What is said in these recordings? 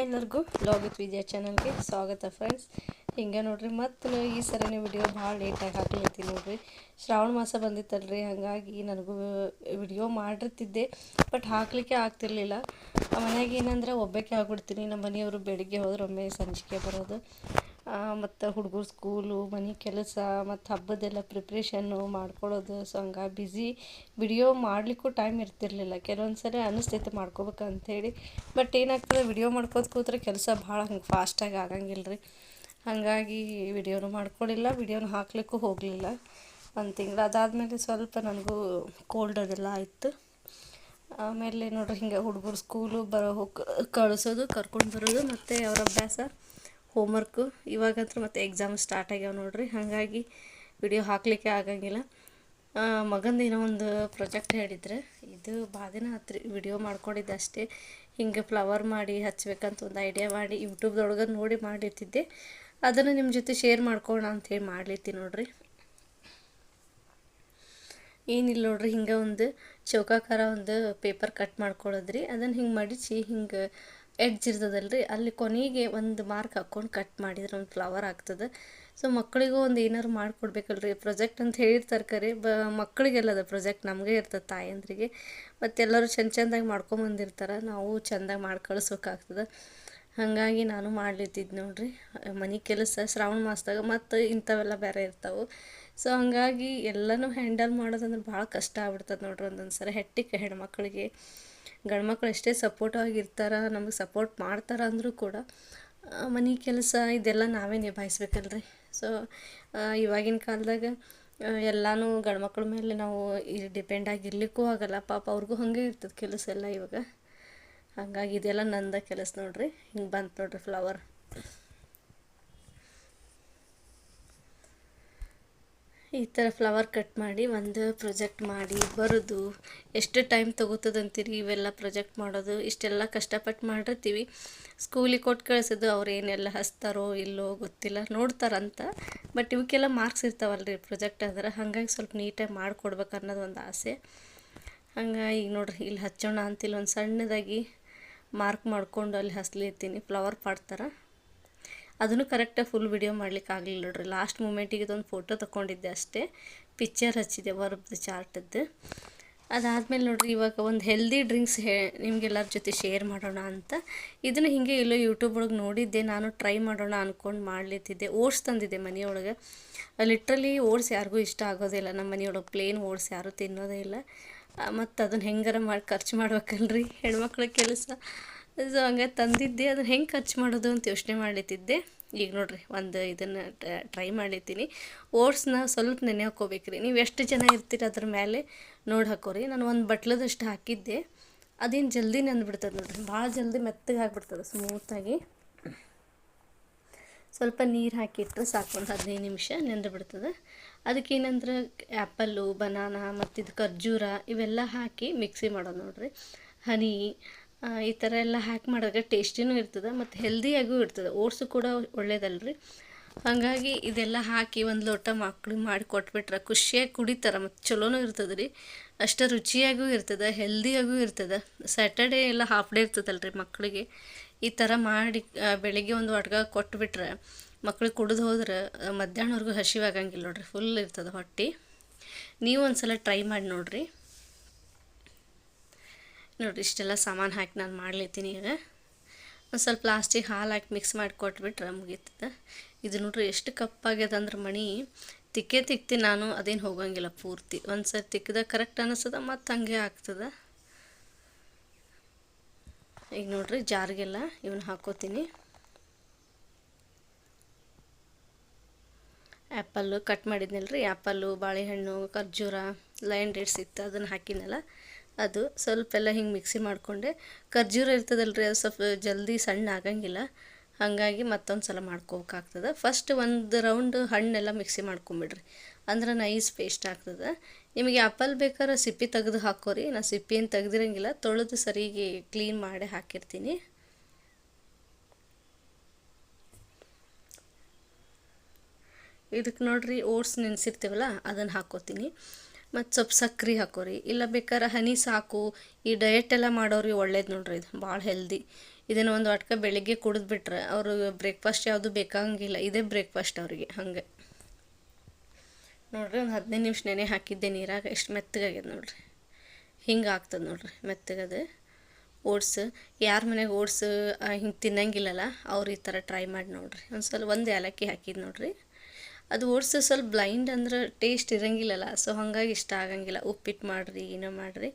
ಎಲ್ಲರಿಗೂ ಲಾಗಿತ್ ವಿದ್ಯಾ ಚಾನಲ್ಗೆ ಸ್ವಾಗತ ಫ್ರೆಂಡ್ಸ್ ಹಿಂಗೆ ನೋಡ್ರಿ, ಮತ್ತು ಈ ಸರಿನೇ ವಿಡಿಯೋ ಭಾಳ ಲೇಟಾಗಿ ಹಾಕ್ಲತ್ತೀನಿ ನೋಡ್ರಿ. ಶ್ರಾವಣ ಮಾಸ ಬಂದಿತ್ತಲ್ರಿ, ಹಾಗಾಗಿ ನನಗೂ ವಿಡಿಯೋ ಮಾಡಿರ್ತಿದ್ದೆ ಬಟ್ ಹಾಕಲಿಕ್ಕೆ ಆಗ್ತಿರ್ಲಿಲ್ಲ. ಮನೆಯಾಗ ಏನಂದ್ರೆ ಒಬ್ಬಕ್ಕೆ ಆಗ್ಬಿಡ್ತೀನಿ ನಮ್ಮ ಮನೆಯವರು ಬೆಳಿಗ್ಗೆ ಹೋದ್ರೆ ಒಮ್ಮೆ ಸಂಜಿಕೆ ಬರೋದು. ಮತ್ತು ಹುಡುಗರು ಸ್ಕೂಲು ಮನೆ ಕೆಲಸ, ಮತ್ತು ಹಬ್ಬದೆಲ್ಲ ಪ್ರಿಪ್ರೇಷನ್ನು ಮಾಡ್ಕೊಳ್ಳೋದು ಸೊ ಹಂಗಾಗಿ ಬ್ಯುಸಿ ವಿಡಿಯೋ ಮಾಡಲಿಕ್ಕೂ ಟೈಮ್ ಇರ್ತಿರ್ಲಿಲ್ಲ. ಕೆಲವೊಂದು ಸರಿ ಅನಿಸ್ತೈತೆ ಮಾಡ್ಕೋಬೇಕು ಅಂಥೇಳಿ ಬಟ್ ಏನಾಗ್ತದೆ ವಿಡಿಯೋ ಮಾಡ್ಕೋತ ಕೂತ್ರೆ ಕೆಲಸ ಭಾಳ ಹಂಗೆ ಫಾಸ್ಟಾಗಿ ಆಗಂಗಿಲ್ಲ ರೀ ಹಾಗಾಗಿ ವಿಡಿಯೋನು ಮಾಡ್ಕೊಳ್ಳಿಲ್ಲ ವಿಡಿಯೋನು ಹಾಕ್ಲಿಕ್ಕೂ ಹೋಗಲಿಲ್ಲ. ಒಂದು ತಿಂಗಳು ಅದಾದಮೇಲೆ ಸ್ವಲ್ಪ ನನಗೂ ಕೋಲ್ಡ್ ಅದೆಲ್ಲ ಆಯಿತು. ಆಮೇಲೆ ನೋಡ್ರಿ ಹಿಂಗೆ ಹುಡುಗರು ಸ್ಕೂಲು ಬರೋ ಹೋಗಿ ಕಳಿಸೋದು, ಕರ್ಕೊಂಡು ಬರೋದು, ಮತ್ತು ಅವರ ಅಭ್ಯಾಸ. ಹೋಮ್ವರ್ಕು ಇವಾಗಂತೂ ಮತ್ತೆ ಎಕ್ಸಾಮ್ ಸ್ಟಾರ್ಟ್ ಆಗ್ಯಾವ ನೋಡ್ರಿ. ಹಾಗಾಗಿ ವಿಡಿಯೋ ಹಾಕಲಿಕ್ಕೆ ಆಗಂಗಿಲ್ಲ. ಮಗಂದು ಏನೋ ಒಂದು ಪ್ರಾಜೆಕ್ಟ್ ಹೇಳಿದ್ರೆ, ಇದು ಬಾದಿನ ದಿನ ಆತ್ರಿ ವಿಡಿಯೋ ಮಾಡ್ಕೊಂಡಿದ್ದೆ ಅಷ್ಟೇ. ಹಿಂಗೆ ಫ್ಲವರ್ ಮಾಡಿ ಹಚ್ಬೇಕಂತ ಒಂದು ಐಡಿಯಾ ಮಾಡಿ ಯೂಟ್ಯೂಬ್ದೊಳಗೆ ನೋಡಿ ಮಾಡಿರ್ತಿದ್ದೆ. ಅದನ್ನು ನಿಮ್ಮ ಜೊತೆ ಶೇರ್ ಮಾಡ್ಕೋಣ ಅಂಥೇಳಿ ಮಾಡ್ಲಿತ್ತಿ ನೋಡ್ರಿ. ಏನಿಲ್ಲ ನೋಡ್ರಿ, ಹಿಂಗೆ ಒಂದು ಚೌಕಾಕಾರ ಒಂದು ಪೇಪರ್ ಕಟ್ ಮಾಡ್ಕೊಳ್ಳೋದ್ರಿ ಅದನ್ನು ಹಿಂಗೆ ಮಡಿಚಿ ಹಿಂಗೆ ಎಡ್ಜ್ ರೀ ಅಲ್ಲಿ ಕೊನೆಗೆ ಒಂದು ಮಾರ್ಕ್ ಹಾಕ್ಕೊಂಡು ಕಟ್ ಮಾಡಿದ್ರೆ ಒಂದು ಫ್ಲವರ್ ಆಗ್ತದೆ. ಸೊ ಮಕ್ಕಳಿಗೂ ಒಂದು ಏನಾರು ಮಾಡಿಕೊಡ್ಬೇಕಲ್ರಿ ಪ್ರೊಜೆಕ್ಟ್ ಅಂತ ಹೇಳಿರ್ತಾರೆ ಕರೆ, ಬ, ಮಕ್ಕಳಿಗೆಲ್ಲ ಅದು ಪ್ರೊಜೆಕ್ಟ್ ನಮಗೆ ಇರ್ತದೆ ತಾಯಂದ್ರಿಗೆ. ಮತ್ತೆಲ್ಲರೂ ಚಂದ ಚೆಂದಾಗಿ ಮಾಡ್ಕೊಂಬಂದಿರ್ತಾರೆ ನಾವು ಚೆಂದಾಗಿ ಮಾಡಿ ಕಳಿಸ್ಬೇಕಾಗ್ತದೆ ಹಾಗಾಗಿ ನಾನು ಮಾಡ್ಲಿತ್ತಿದ್ದು ನೋಡಿರಿ, ಮನೆ ಕೆಲಸ ಶ್ರಾವಣ ಮಾಸದಾಗ, ಮತ್ತು ಇಂಥವೆಲ್ಲ ಬೇರೆ ಇರ್ತಾವೆ. ಸೊ ಹಂಗಾಗಿ ಎಲ್ಲನೂ ಹ್ಯಾಂಡಲ್ ಮಾಡೋದಂದ್ರೆ ಭಾಳ ಕಷ್ಟ ಆಗ್ಬಿಡ್ತದೆ ನೋಡ್ರಿ ಒಂದೊಂದು ಸರಿ. ಹೆಟ್ಟಿಗೆ ಹೆಣ್ಮಕ್ಳಿಗೆ ಗಂಡು ಮಕ್ಳು ಎಷ್ಟೇ ಸಪೋರ್ಟ್ ಇರ್ತಾರೆ ನಮಗೆ ಸಪೋರ್ಟ್ ಮಾಡ್ತಾರೆ ಅಂದರೂ ಕೂಡ ಮನೆ ಕೆಲಸ ಇದೆಲ್ಲ ನಾವೇ ನಿಭಾಯಿಸ್ಬೇಕಲ್ರಿ. ಸೊ ಇವಾಗಿನ ಕಾಲದಾಗ ಎಲ್ಲನೂ ಗಂಡ್ಮಕ್ಳ ಮೇಲೆ ನಾವು ಡಿಪೆಂಡ್ ಆಗಿರ್ಲಿಕ್ಕೂ ಆಗಲ್ಲ. ಪಾಪ ಅವ್ರಿಗೂ ಹಾಗೆ ಇರ್ತದೆ ಕೆಲಸ ಎಲ್ಲ ಇವಾಗ. ಹಾಗಾಗಿ ಇದೆಲ್ಲ ನಂದ ಕೆಲಸ ನೋಡ್ರಿ. ಹಿಂಗೆ ಬಂತು ನೋಡ್ರಿ ಫ್ಲವರ್ ಈ ಥರ ಫ್ಲವರ್ ಕಟ್ ಮಾಡಿ ಒಂದು ಪ್ರೊಜೆಕ್ಟ್ ಮಾಡಿ ಬರೋದು, ಎಷ್ಟು ಟೈಮ್ ತೊಗೋತದಂತೀರಿ ಇವೆಲ್ಲ ಪ್ರೊಜೆಕ್ಟ್ ಮಾಡೋದು, ಇಷ್ಟೆಲ್ಲ ಕಷ್ಟಪಟ್ಟು ಮಾಡಿರ್ತೀವಿ. ಸ್ಕೂಲಿಗೆ ಕೊಟ್ಟು ಕಳಿಸೋದು ಅವ್ರು ಏನೆಲ್ಲ ಹಚ್ತಾರೋ ಇಲ್ಲೋ ಗೊತ್ತಿಲ್ಲ, ನೋಡ್ತಾರಂತ. ಬಟ್ ಇವಕ್ಕೆಲ್ಲ ಮಾರ್ಕ್ಸ್ ಇರ್ತಾವಲ್ಲ ರೀ ಪ್ರೊಜೆಕ್ಟ್ ಅಂದ್ರೆ, ಹಾಗಾಗಿ ಸ್ವಲ್ಪ ನೀಟಾಗಿ ಮಾಡಿಕೊಡ್ಬೇಕು ಅನ್ನೋದು ಒಂದು ಆಸೆ. ಹಂಗಾಗಿ ಈಗ ನೋಡ್ರಿ, ಇಲ್ಲಿ ಹಚ್ಚೋಣ ಅಂತಿಲ್ಲ, ಒಂದು ಸಣ್ಣದಾಗಿ ಮಾರ್ಕ್ ಮಾಡಿಕೊಂಡು ಅಲ್ಲಿ ಹಸ್ಲಿರ್ತೀನಿ, ಫ್ಲವರ್ ಪಾಡ್ತಾರೆ ಅದನ್ನು ಕರೆಕ್ಟಾಗಿ ಫುಲ್ ವಿಡಿಯೋ ಮಾಡ್ಲಿಕ್ಕೆ ಆಗಲಿಲ್ಲ ನೋಡ್ರಿ. ಲಾಸ್ಟ್ ಮೂಮೆಂಟಿಗೆ ಇದೊಂದು ಫೋಟೋ ತೊಗೊಂಡಿದ್ದೆ ಅಷ್ಟೇ. ಪಿಕ್ಚರ್ ಹಚ್ಚಿದೆ ವರ್ಬ್ದು ಚಾರ್ಟದ್ದು ಅದಾದಮೇಲೆ ನೋಡ್ರಿ, ಇವಾಗ ಒಂದು ಹೆಲ್ದಿ ಡ್ರಿಂಕ್ಸ್ ಹೇ, ನಿಮಗೆಲ್ಲರ ಜೊತೆ ಶೇರ್ ಮಾಡೋಣ ಅಂತ. ಇದನ್ನು ಹೀಗೆ ಇಲ್ಲೋ ಯೂಟ್ಯೂಬ್ ಒಳಗೆ ನೋಡಿದ್ದೆ. ನಾನು ಟ್ರೈ ಮಾಡೋಣ ಅಂದ್ಕೊಂಡು ಮಾಡ್ಲಿತ್ತಿದ್ದೆ. ಓಟ್ಸ್ ತಂದಿದ್ದೆ ಮನೆಯೊಳಗೆ. ಲಿಟ್ರಲಿ ಓಟ್ಸ್ ಯಾರಿಗೂ ಇಷ್ಟ ಆಗೋದಿಲ್ಲ ನಮ್ಮ ಮನೆಯೊಳಗೆ ಪ್ಲೇನ್ ಓಟ್ಸ್ ಯಾರೂ ತಿನ್ನೋದೇ ಇಲ್ಲ. ಮತ್ತು ಅದನ್ನು ಹೆಂಗಾರ ಮಾಡಿ, ಖರ್ಚು ಮಾಡ್ಬೇಕಲ್ರಿ ಹೆಣ್ಮಕ್ಳ ಕೆಲಸ. ಸೊ ಹಂಗೆ ತಂದಿದ್ದೆ. ಅದನ್ನ ಹೆಂಗೆ ಖರ್ಚು ಮಾಡೋದು ಅಂತ ಯೋಚನೆ ಮಾಡ್ಲಿತ್ತಿದ್ದೆ. ಈಗ ನೋಡಿರಿ, ಒಂದು ಇದನ್ನು ಟ್ರೈ ಮಾಡ್ಲಿತ್ತೀನಿ ಓಟ್ಸ್ನ ಸ್ವಲ್ಪ ನೆನೆ ಹಾಕ್ಕೋಬೇಕ್ರಿ ನೀವು ಎಷ್ಟು ಜನ ಇರ್ತೀರಿ ಅದ್ರ ಮೇಲೆ ನೋಡಿ ಹಾಕೋರಿ. ನಾನು ಒಂದು ಬಟ್ಲದಷ್ಟು ಹಾಕಿದ್ದೆ. ಅದೇನು ಜಲ್ದಿ ನೆಂದ್ಬಿಡ್ತದೆ ನೋಡಿರಿ. ಭಾಳ ಜಲ್ದಿ ಮೆತ್ತಗೆ ಆಗಿಬಿಡ್ತದೆ ಸ್ಮೂತಾಗಿ ಸ್ವಲ್ಪ ನೀರು ಹಾಕಿಟ್ರೆ ಸಾಕು, ಒಂದು ಹದಿನೈದು ನಿಮಿಷ ನೆಂದು ಬಿಡ್ತದೆ ಅದಕ್ಕೆ ಏನಂದ್ರೆ ಆ್ಯಪಲ್ಲು ಬನಾನಾ ಮತ್ತು ಇದು ಖರ್ಜೂರ ಇವೆಲ್ಲ ಹಾಕಿ ಮಿಕ್ಸಿ ಮಾಡೋದು ನೋಡ್ರಿ. ಹನಿ ಈ ಥರ ಎಲ್ಲ ಹ್ಯಾಕ್ ಮಾಡಿದಾಗ ಟೇಸ್ಟಿನೂ ಇರ್ತದೆ, ಮತ್ತು ಹೆಲ್ದಿಯಾಗೂ ಇರ್ತದೆ. ಓಟ್ಸು ಕೂಡ ಒಳ್ಳೇದಲ್ರಿ. ಹಾಗಾಗಿ ಇದೆಲ್ಲ ಹಾಕಿ ಒಂದು ಲೋಟ ಮಕ್ಳಿಗೆ ಮಾಡಿ ಕೊಟ್ಬಿಟ್ರೆ ಖುಷಿಯಾಗಿ ಕುಡಿತಾರೆ, ಮತ್ತು ಚಲೋನೂ ಇರ್ತದೆ ರೀ ಅಷ್ಟು ರುಚಿಯಾಗೂ ಇರ್ತದೆ ಹೆಲ್ದಿಯಾಗೂ ಇರ್ತದೆ. ಸ್ಯಾಟರ್ಡೇ ಎಲ್ಲ ಹಾಫ್ ಡೇ ಇರ್ತದಲ್ರಿ ಮಕ್ಕಳಿಗೆ ಈ ಥರ ಮಾಡಿ ಬೆಳಿಗ್ಗೆ ಒಂದು ಅಡ್ಗೆ ಕೊಟ್ಬಿಟ್ರೆ ಮಕ್ಳಿಗೆ ಕುಡಿದು ಹೋದ್ರೆ, ಮಧ್ಯಾಹ್ನವರೆಗೂ ಹಸಿವಾಗಂಗಿಲ್ಲ ನೋಡ್ರಿ ಫುಲ್ ಇರ್ತದೆ ಹೊಟ್ಟೆ. ನೀವು ಒಂದು ಸಲ ಟ್ರೈ ಮಾಡಿ ನೋಡಿರಿ. ನೋಡಿರಿ ಇಷ್ಟೆಲ್ಲ ಸಾಮಾನು ಹಾಕಿ ನಾನು ಮಾಡ್ಲಿತ್ತೀನಿ ಈಗ. ಒಂದು ಸ್ವಲ್ಪ ಪ್ಲಾಸ್ಟಿಕ್ ಹಾಲು ಹಾಕಿ ಮಿಕ್ಸ್ ಮಾಡಿ ಕೊಟ್ಬಿಟ್ರೆ ಮುಗೀತದೆ. ಇದು ನೋಡ್ರಿ ಎಷ್ಟು ಕಪ್ಪಾಗ್ಯದ ಅಂದ್ರೆ ಮಣಿ. ತಿಕ್ಕೇ ತಿಕ್ತಿ ನಾನು ಅದೇನು ಹೋಗಂಗಿಲ್ಲ ಪೂರ್ತಿ. ಒಂದು ಸರಿ ತಿಕ್ಕಿದಾಗ ಕರೆಕ್ಟ್ ಅನ್ನಿಸ್ತದ ಮತ್ತು ಹಂಗೆ ಆಗ್ತದೆ. ಈಗ ನೋಡ್ರಿ ಜಾರಿಗೆಲ್ಲ ಇವನ್ನ ಹಾಕೋತೀನಿ. ಆ್ಯಪಲ್ಲು ಕಟ್ ಮಾಡಿದ್ನಲ್ರಿ ಆ್ಯಪಲ್ಲು ಬಾಳೆಹಣ್ಣು, ಖರ್ಜೂರ, ಲೈನ್ ಡೇಟ್ಸ್ ಇತ್ತು, ಅದನ್ನು ಹಾಕಿನಲ್ಲ ಅದು ಸ್ವಲ್ಪ ಎಲ್ಲ ಹಿಂಗೆ ಮಿಕ್ಸಿ ಮಾಡಿಕೊಂಡೆ. ಖರ್ಜೂರ ಇರ್ತದಲ್ರಿ, ಅದು ಸ್ವಲ್ಪ ಜಲ್ದಿ ಸಣ್ಣ ಆಗಂಗಿಲ್ಲ. ಹಾಗಾಗಿ ಮತ್ತೊಂದು ಸಲ ಮಾಡ್ಕೋಬೇಕಾಗ್ತದೆ ಫಸ್ಟ್ ಒಂದು ರೌಂಡ್ ಹಣ್ಣೆಲ್ಲ ಮಿಕ್ಸಿ ಮಾಡ್ಕೊಂಬಿಡ್ರಿ. ಅಂದ್ರೆ ನೈಸ್ ಪೇಸ್ಟ್ ಆಗ್ತದೆ. ನಿಮಗೆ ಆಪಲ್ ಬೇಕಾದ್ರೆ ಸಿಪ್ಪಿ ತೆಗೆದು ಹಾಕೋರಿ. ನಾನು ಸಿಪ್ಪಿ ಏನು ತೆಗ್ದಿರಂಗಿಲ್ಲ. ತೊಳೆದು ಸರಿಗೆ ಕ್ಲೀನ್ ಮಾಡಿ ಹಾಕಿರ್ತೀನಿ. ಇದಕ್ಕೆ ನೋಡ್ರಿ ಓಟ್ಸ್ ನೆನೆಸಿರ್ತೀವಲ್ಲ, ಅದನ್ನು ಹಾಕೋತೀನಿ. ಮತ್ತು ಸ್ವಲ್ಪ ಸಕ್ರೆ ಹಾಕೋರಿ. ಇಲ್ಲ ಬೇಕಾದ್ರೆ ಹನಿ ಸಾಕು, ಈ ಡಯಟ್ ಎಲ್ಲ ಮಾಡೋರಿಗೆ ಒಳ್ಳೇದು ನೋಡ್ರಿ ಇದು. ಭಾಳ ಹೆಲ್ದಿ ಇದನ್ನು ಒಂದು ವಾಟ್ಕ ಬೆಳಿಗ್ಗೆ ಕುಡಿದ್ಬಿಟ್ರೆ ಅವರು ಬ್ರೇಕ್ಫಾಸ್ಟ್ ಯಾವುದು ಬೇಕಾಗಂಗಿಲ್ಲ ಇದೇ ಬ್ರೇಕ್ಫಾಸ್ಟ್ ಅವರಿಗೆ, ಹಾಗೆ. ನೋಡ್ರಿ ಒಂದು ಹದಿನೈದು ನಿಮಿಷ ನೆನೆ ಹಾಕಿದ್ದೆ ನೀರಾಗ, ಎಷ್ಟು ಮೆತ್ತಗಾಗ್ಯದ ನೋಡ್ರಿ. ಹಿಂಗೆ ಆಗ್ತದೆ ನೋಡ್ರಿ ಮೆತ್ತಗದು ಓಟ್ಸ್, ಯಾರ ಮನೆಗೆ ಓಟ್ಸ್ ಹಿಂಗೆ ತಿನ್ನಂಗಿಲ್ಲಲ್ಲ, ಅವ್ರು ಈ ಥರ ಟ್ರೈ ಮಾಡಿ ನೋಡ್ರಿ. ಒಂದು ಸ್ವಲ್ಪ ಒಂದು ಏಲಕ್ಕಿ ಹಾಕಿದ್ದು ನೋಡ್ರಿ. ಅದು ಓಟ್ಸ್ ಸ್ವಲ್ಪ ಬ್ಲೈಂಡ್ ಅಂದ್ರೆ ಟೇಸ್ಟ್ ಇರಂಗಿಲ್ಲಲ್ಲ, ಸೊ ಹಾಗಾಗಿ ಇಷ್ಟ ಆಗಂಗಿಲ್ಲ. ಉಪ್ಪಿಟ್ಟು ಮಾಡಿರಿ ಏನೋ ಮಾಡಿರಿ.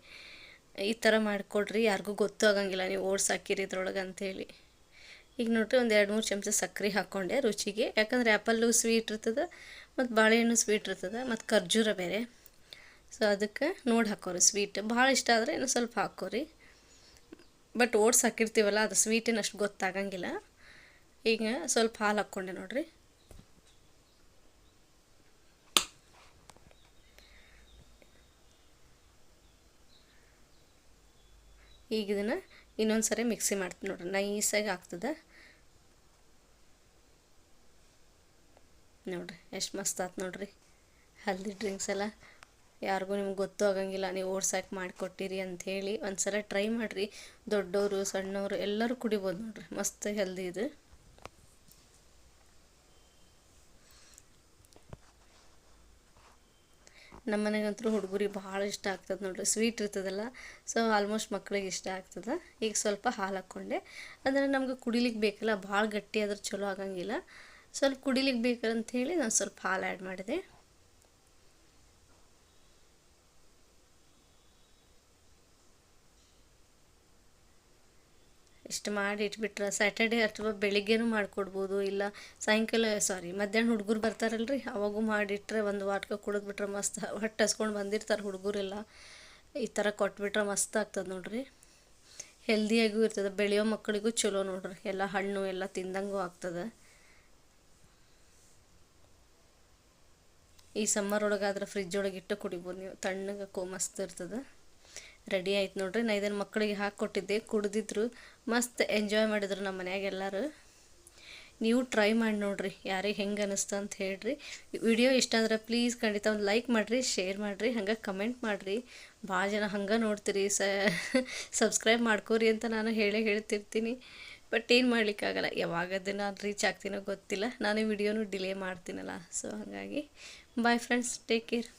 ಈ ಥರ ಮಾಡಿಕೊಡ್ರಿ, ಯಾರಿಗೂ ಗೊತ್ತೂ ಆಗಂಗಿಲ್ಲ ನೀವು ಓಟ್ಸ್ ಹಾಕಿರಿ ಇದ್ರೊಳಗೆ ಅಂಥೇಳಿ ಈಗ ನೋಡ್ರಿ ಒಂದು ಎರಡು ಮೂರು ಚಮಚ ಸಕ್ಕರೆ ಹಾಕ್ಕೊಂಡೆ ರುಚಿಗೆ. ಯಾಕಂದರೆ ಆ್ಯಪಲ್ಲು ಸ್ವೀಟ್ ಇರ್ತದೆ, ಮತ್ತು ಬಾಳೆಹಣ್ಣು ಸ್ವೀಟ್ ಇರ್ತದೆ, ಮತ್ತು ಖರ್ಜೂರ ಬೇರೆ. ಸೊ ಅದಕ್ಕೆ ನೋಡಿ ಹಾಕೋರಿ ಸ್ವೀಟ್ ಭಾಳ ಇಷ್ಟ ಆದರೆ ಇನ್ನೂ ಸ್ವಲ್ಪ ಹಾಕೋರಿ. ಬಟ್ ಓಟ್ಸ್ ಹಾಕಿರ್ತೀವಲ್ಲ, ಅದು ಸ್ವೀಟೇನು ಅಷ್ಟು ಗೊತ್ತಾಗಂಗಿಲ್ಲ. ಈಗ ಸ್ವಲ್ಪ ಹಾಲು ಹಾಕ್ಕೊಂಡೆ ನೋಡ್ರಿ. ಈಗ ಇದನ್ನು ಇನ್ನೊಂದು ಸರಿ ಮಿಕ್ಸಿ ಮಾಡ್ತೀನಿ ನೋಡ್ರಿ. ನೈಸಾಗಿ ಆಗ್ತದೆ. ನೋಡ್ರಿ, ಎಷ್ಟು ಮಸ್ತ್ ಆತು ನೋಡ್ರಿ. ಹಲ್ದಿ ಡ್ರಿಂಕ್ಸ್ ಎಲ್ಲ ಯಾರಿಗೂ ನಿಮ್ಗೆ ಗೊತ್ತು ಆಗಂಗಿಲ್ಲ, ನೀವು ಓಡ್ಸಾಕೆ ಮಾಡಿಕೊಟ್ಟಿರಿ ಅಂಥೇಳಿ ಒಂದು ಸಲ ಟ್ರೈ ಮಾಡಿರಿ. ದೊಡ್ಡವರು ಸಣ್ಣವರು ಎಲ್ಲರೂ ಕುಡಿಬೋದು ನೋಡ್ರಿ. ಮಸ್ತ್ ಹೆಲ್ದಿ ಇದು. ನಮ್ಮ ಮನೆಗಂತೂ ಹುಡುಗರಿಗೆ ಭಾಳ ಇಷ್ಟ ಆಗ್ತದೆ ನೋಡಿರಿ ಸ್ವೀಟ್ ಇರ್ತದಲ್ಲ ಸೊ ಆಲ್ಮೋಸ್ಟ್ ಮಕ್ಳಿಗೆ ಇಷ್ಟ ಆಗ್ತದೆ. ಈಗ ಸ್ವಲ್ಪ ಹಾಲು ಹಾಕ್ಕೊಂಡೆ. ಅಂದರೆ ನಮ್ಗೆ ಕುಡಿಲಿಕ್ಕೆ ಬೇಕಲ್ಲ, ಭಾಳ ಗಟ್ಟಿ ಆದ್ರೆ ಚಲೋ ಆಗಂಗಿಲ್ಲ. ಸ್ವಲ್ಪ ಕುಡಿಲಿಕ್ಕೆ ಬೇಕಂತ ಹೇಳಿ ನಾನು ಸ್ವಲ್ಪ ಹಾಲು ಆ್ಯಡ್ ಮಾಡಿದೆ. ಇಷ್ಟು ಮಾಡಿ ಇಟ್ಬಿಟ್ರೆ ಸ್ಯಾಟರ್ಡೇ ಅಥವಾ ಬೆಳಿಗ್ಗೆನೂ ಮಾಡಿಕೊಡ್ಬೋದು. ಇಲ್ಲ ಸಾಯಂಕಾಲ ಸಾರಿ ಮಧ್ಯಾಹ್ನ ಹುಡುಗರು ಬರ್ತಾರಲ್ರಿ, ಅವಾಗೂ ಮಾಡಿಟ್ರೆ ಒಂದು ವಾಟ್ಕ ಕುಡಿದ್ಬಿಟ್ರೆ ಮಸ್ತ್ ಹೊಟ್ಟೆ ಹಸ್ಕೊಂಡು ಬಂದಿರ್ತಾರೆ ಹುಡುಗರೆಲ್ಲ. ಈ ಥರ ಕೊಟ್ಬಿಟ್ರೆ ಮಸ್ತ್ ಆಗ್ತದೆ ನೋಡ್ರಿ. ಹೆಲ್ದಿಯಾಗೂ ಇರ್ತದೆ, ಬೆಳೆಯೋ ಮಕ್ಕಳಿಗೂ ಚಲೋ ನೋಡ್ರಿ. ಎಲ್ಲ ಹಣ್ಣು ಎಲ್ಲ ತಿಂದಂಗೂ ಆಗ್ತದೆ. ಈ ಸಮ್ಮರ್ ಒಳಗಾದ್ರೆ ಫ್ರಿಜ್ ಒಳಗೆ ಇಟ್ಟು ಕುಡಿಬೋದು ನೀವು. ತಣ್ಣಗೆ ಕೋ ಮಸ್ತ್ ಇರ್ತದೆ. ರೆಡಿ ಆಯ್ತು ನೋಡ್ರಿ. ನಾ ಇದನ್ನು ಮಕ್ಕಳಿಗೆ ಹಾಕ್ಕೊಟ್ಟಿದ್ದೆ ಕುಡಿದಿದ್ರು. ಮಸ್ತ್ ಎಂಜಾಯ್ ಮಾಡಿದ್ರು ನಮ್ಮ ಮನ್ಯಾಗ ಎಲ್ಲರೂ. ನೀವು ಟ್ರೈ ಮಾಡಿ ನೋಡ್ರಿ. ಯಾರಿಗೆ ಹೆಂಗೆ ಅನ್ನಿಸ್ತು ಅಂತ ಹೇಳ್ರಿ. ವಿಡಿಯೋ ಇಷ್ಟ ಅಂದ್ರೆ ಪ್ಲೀಸ್ ಖಂಡಿತ ಒಂದು ಲೈಕ್ ಮಾಡಿರಿ ಶೇರ್ ಮಾಡಿರಿ, ಹಂಗೆ ಕಮೆಂಟ್ ಮಾಡಿರಿ. ಭಾಳ ಜನ ಹಂಗೆ ನೋಡ್ತೀರಿ. ಸ ಸಬ್ಸ್ಕ್ರೈಬ್ ಮಾಡ್ಕೋರಿ ಅಂತ ನಾನು ಹೇಳೇ ಹೇಳ್ತಿರ್ತೀನಿ. ಬಟ್ ಏನು ಮಾಡ್ಲಿಕ್ಕಾಗಲ್ಲ ಯಾವಾಗ ಅದನ್ನು ರೀಚ್ ಆಗ್ತೀನೋ ಗೊತ್ತಿಲ್ಲ. ನಾನು ವಿಡಿಯೋನು ಡಿಲೇ ಮಾಡ್ತೀನಲ್ಲ. ಸೊ ಹಾಗಾಗಿ ಬಾಯ್ ಫ್ರೆಂಡ್ಸ್ ಟೇಕ್ ಕೇರ್